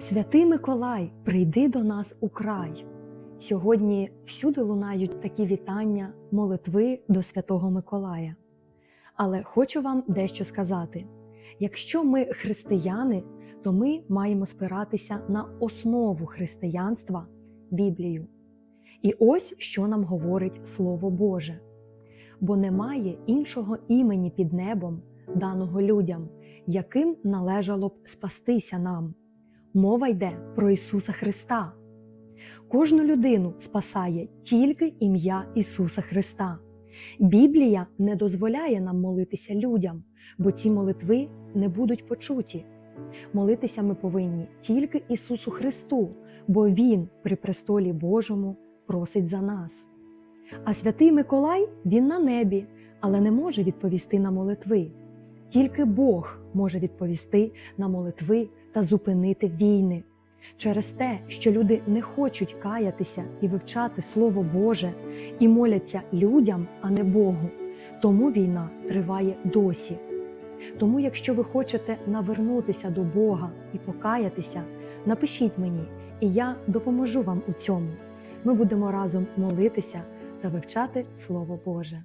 Святий Миколай, прийди до нас у край. Сьогодні всюди лунають такі вітання, молитви до Святого Миколая. Але хочу вам дещо сказати: якщо ми християни, то ми маємо спиратися на основу християнства Біблію. І ось що нам говорить Слово Боже. Бо немає іншого імені під небом, даного людям, яким належало б спастися нам. Мова йде про Ісуса Христа. Кожну людину спасає тільки ім'я Ісуса Христа. Біблія не дозволяє нам молитися людям, бо ці молитви не будуть почуті. Молитися ми повинні тільки Ісусу Христу, бо Він при престолі Божому просить за нас. А святий Миколай він на небі, але не може відповісти на молитви. Тільки Бог може відповісти на молитви та зупинити війни. Через те, що люди не хочуть каятися і вивчати Слово Боже і моляться людям, а не Богу. Тому війна триває досі. Тому, якщо ви хочете навернутися до Бога і покаятися, напишіть мені, і я допоможу вам у цьому. Ми будемо разом молитися та вивчати Слово Боже.